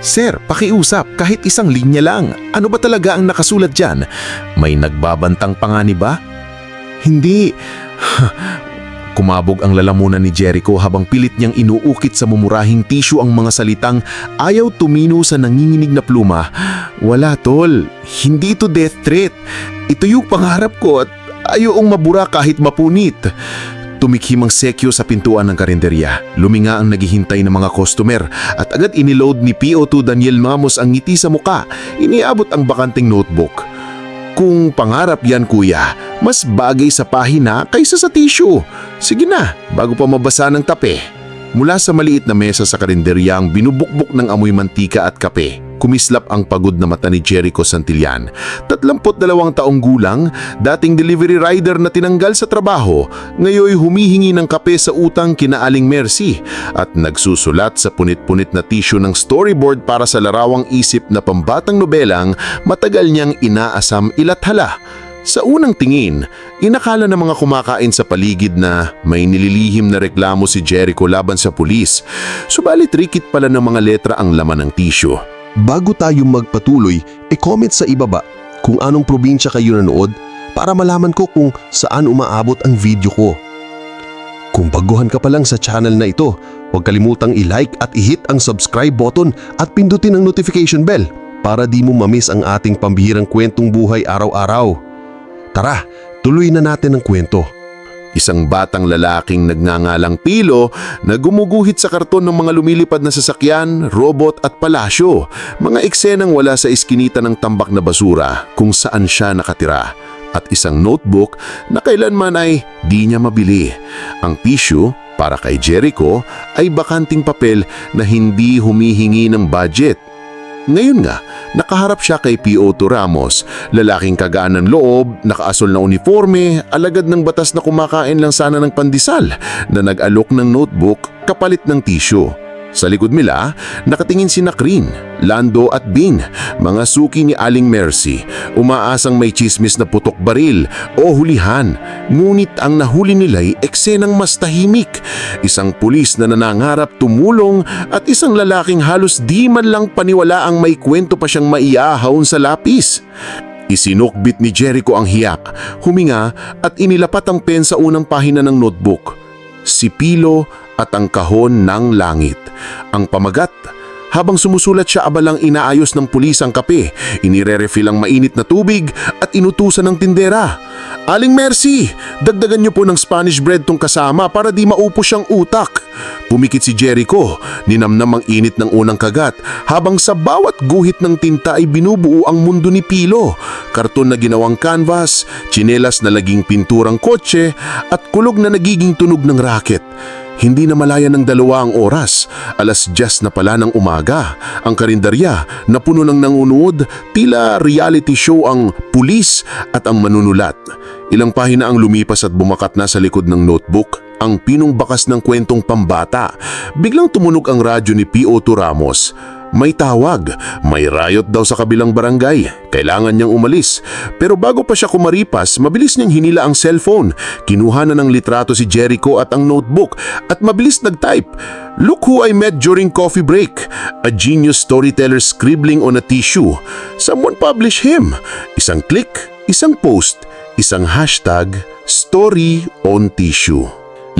Sir, pakiusap kahit isang linya lang. Ano ba talaga ang nakasulat dyan? May nagbabantang pangani ba? Hindi. Kumabog ang lalamunan ni Jericho habang pilit niyang inuukit sa mumurahing tissue ang mga salitang ayaw tumino sa nanginginig na pluma. Wala tol, hindi ito death threat. Ito yung pangarap ko at ayaw mabura kahit mapunit. Tumikhim ang sekyo sa pintuan ng karinderya. Luminga ang naghihintay ng mga customer at agad iniload ni PO2 Daniel Mamos ang ngiti sa muka. Iniabot ang bakanting notebook. Kung pangarap yan kuya, mas bagay sa pahina kaysa sa tissue. Sige na, bago pa mabasa ng tape. Mula sa maliit na mesa sa karinderya ang binubukbok ng amoy mantika at kape. Kumislap ang pagod na mata ni Jericho Santillan. 32 taong gulang, dating delivery rider na tinanggal sa trabaho, ngayoy humihingi ng kape sa utang kina Aling Mercy at nagsusulat sa punit-punit na tissue ng storyboard para sa larawang isip na pambatang nobelang matagal niyang inaasam ilathala. Sa unang tingin, inakala ng mga kumakain sa paligid na may nililihim na reklamo si Jericho laban sa pulis. Subalit rikit pala ng mga letra ang laman ng tissue. Bago tayo magpatuloy, e-comment sa ibaba kung anong probinsya kayo nanood para malaman ko kung saan umaabot ang video ko. Kung baguhan ka pa lang sa channel na ito, huwag kalimutang i-like at i-hit ang subscribe button at pindutin ang notification bell para di mo mamiss ang ating pambihirang kwentong buhay araw-araw. Tara, tuloy na natin ang kwento. Isang batang lalaking nagngangalang Pilo na gumuguhit sa karton ng mga lumilipad na sasakyan, robot at palasyo. Mga eksenang wala sa iskinita ng tambak na basura kung saan siya nakatira. At isang notebook na kailanman ay di niya mabili. Ang tissue para kay Jericho ay bakanting papel na hindi humihingi ng budget. Ngayon nga, nakaharap siya kay P.O. Ramos, lalaking kagaan ng loob, nakaasol na uniforme, alagad ng batas na kumakain lang sana ng pandesal, na nag-alok ng notebook kapalit ng tissue. Sa likod nila, nakatingin si Nakrin, Lando at Bin, mga suki ni Aling Mercy, umaasang may chismis na putok baril o hulihan. Ngunit ang nahuli nila'y eksenang mas tahimik. Isang pulis na nanangarap tumulong at isang lalaking halos di man lang paniwala ang may kwento pa siyang maiahon sa lapis. Isinukbit ni Jericho ang hiyak, huminga at inilapat ang pen sa unang pahina ng notebook. Si Pilo at ang kahon ng langit. Ang pamagat, habang sumusulat siya abalang inaayos ng pulis ang kape, inire-refill ang mainit na tubig at inutusan ng tindera. Aling Mercy, dagdagan niyo po ng Spanish bread tong kasama para di maupo siyang utak. Pumikit si Jericho, ninamnam ang init ng unang kagat habang sa bawat guhit ng tinta ay binubuo ang mundo ni Pilo. Karton na ginawang canvas, tsinelas na laging pinturang kotse at kulog na nagiging tunog ng racket. Hindi na malaya ng dalawa ang oras. Alas 10 na pala ng umaga. Ang karinderya na puno ng nangunood, tila reality show ang pulis at ang manunulat. Ilang pahina ang lumipas at bumakat na sa likod ng notebook ang pinong bakas ng kwentong pambata. Biglang tumunog ang radyo ni P.O. Ramos. May tawag, may riot daw sa kabilang barangay. Kailangan niyang umalis. Pero bago pa siya kumaripas, mabilis niyang hinila ang cellphone. Kinuha na ng litrato si Jericho at ang notebook at mabilis nag-type. Look who I met during coffee break. A genius storyteller scribbling on a tissue. Someone publish him. Isang click, isang post, isang hashtag, story on tissue.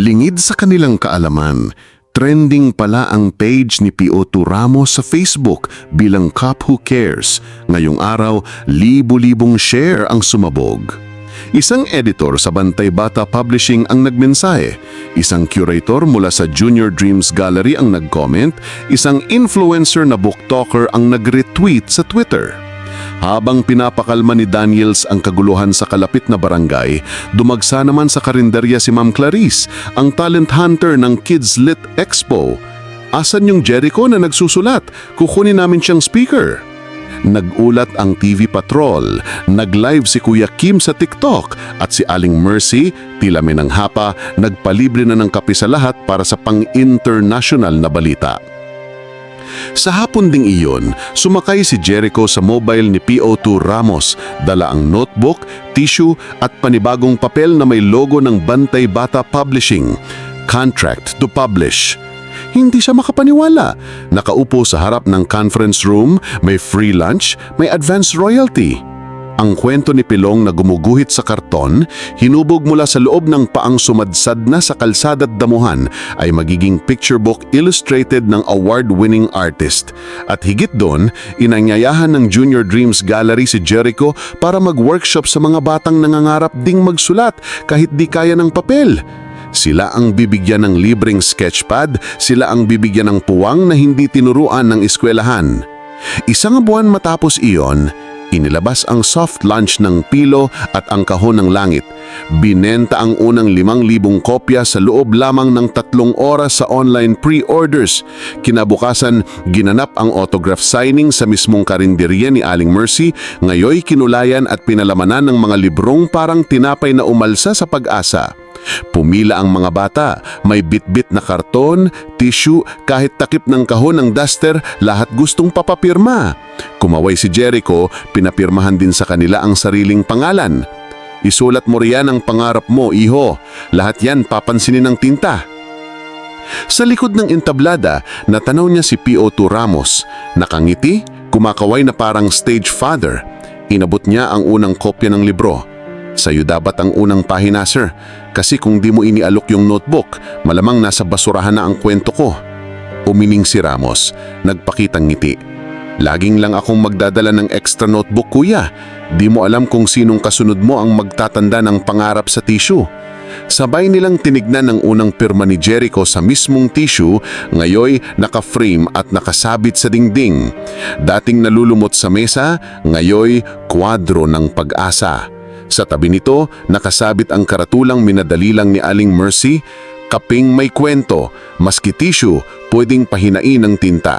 Lingid sa kanilang kaalaman, trending pala ang page ni P.O. Ramos sa Facebook bilang Cop Who Cares. Ngayong araw, libo-libong share ang sumabog. Isang editor sa Bantay Bata Publishing ang nagmensahe, isang curator mula sa Junior Dreams Gallery ang nag-comment, isang influencer na booktalker ang nag-retweet sa Twitter. Habang pinapakalma ni Daniels ang kaguluhan sa kalapit na barangay, dumagsa naman sa karinderya si Ma'am Clarice, ang talent hunter ng Kids Lit Expo. Asan yung Jericho na nagsusulat? Kukunin namin siyang speaker. Nagulat ang TV Patrol, nag-live si Kuya Kim sa TikTok at si Aling Mercy, tila may ng hapa, nagpalibre na ng kape sa lahat para sa pang-international na balita. Sa hapon ding iyon, sumakay si Jericho sa mobile ni PO2 Ramos, dala ang notebook, tissue at panibagong papel na may logo ng Bantay Bata Publishing, Contract to Publish. Hindi siya makapaniwala. Nakaupo sa harap ng conference room, may free lunch, may advance royalty. Ang kwento ni Pilong na gumuguhit sa karton, hinubog mula sa loob ng paang sumadsad na sa kalsada't damuhan ay magiging picture book illustrated ng award-winning artist. At higit doon, inanyayahan ng Junior Dreams Gallery si Jericho para mag-workshop sa mga batang nangangarap ding magsulat kahit di kaya ng papel. Sila ang bibigyan ng libreng sketchpad, sila ang bibigyan ng puwang na hindi tinuruan ng eskwelahan. Isang buwan matapos iyon, inilabas ang soft launch ng Pilo at ang Kahon ng Langit. Binenta ang unang limang libong kopya sa loob lamang ng tatlong oras sa online pre-orders. Kinabukasan, ginanap ang autograph signing sa mismong karinderya ni Aling Mercy, ngayoy kinulayan at pinalamanan ng mga librong parang tinapay na umalsa sa pag-asa. Pumila ang mga bata, may bitbit na karton, tissue, kahit takip ng kahon ng duster, lahat gustong papapirma. Kumaway si Jericho, pinapirmahan din sa kanila ang sariling pangalan. Isulat mo riyan ang pangarap mo, iho. Lahat yan papansinin ng tinta. Sa likod ng entablada, natanaw niya si P.O.2 Ramos. Nakangiti, kumakaway na parang stage father. Inabot niya ang unang kopya ng libro. Sa'yo dapat ang unang pahina, sir. Kasi kung di mo inialok yung notebook, malamang nasa basurahan na ang kwento ko. Umiling si Ramos, nagpakitang ngiti. Laging lang akong magdadala ng extra notebook, kuya. Di mo alam kung sinong kasunod mo ang magtatanda ng pangarap sa tissue. Sabay nilang tinignan ang unang pirma ni Jericho sa mismong tissue, ngayoy naka-frame at nakasabit sa dingding. Dating nalulumot sa mesa, ngayoy kwadro ng pag-asa. Sa tabi nito, nakasabit ang karatulang minadali lang ni Aling Mercy, kaping may kwento, maski tissue, pwedeng pahinain ng tinta.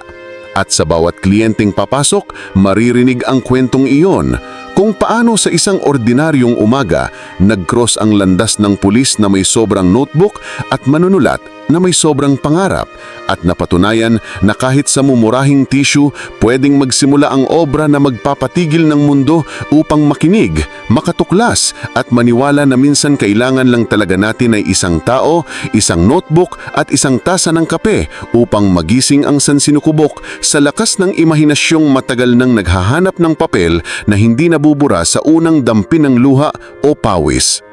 At sa bawat kliyenteng papasok, maririnig ang kwentong iyon kung paano sa isang ordinaryong umaga, nag-cross ang landas ng pulis na may sobrang notebook at manunulat na may sobrang pangarap at napatunayan na kahit sa mumurahing tissue, pwedeng magsimula ang obra na magpapatigil ng mundo upang makinig, makatuklas at maniwala na minsan kailangan lang talaga natin ay isang tao, isang notebook at isang tasa ng kape upang magising ang sansinukubok sa lakas ng imahinasyong matagal nang naghahanap ng papel na hindi nabubura sa unang dampi ng luha o pawis.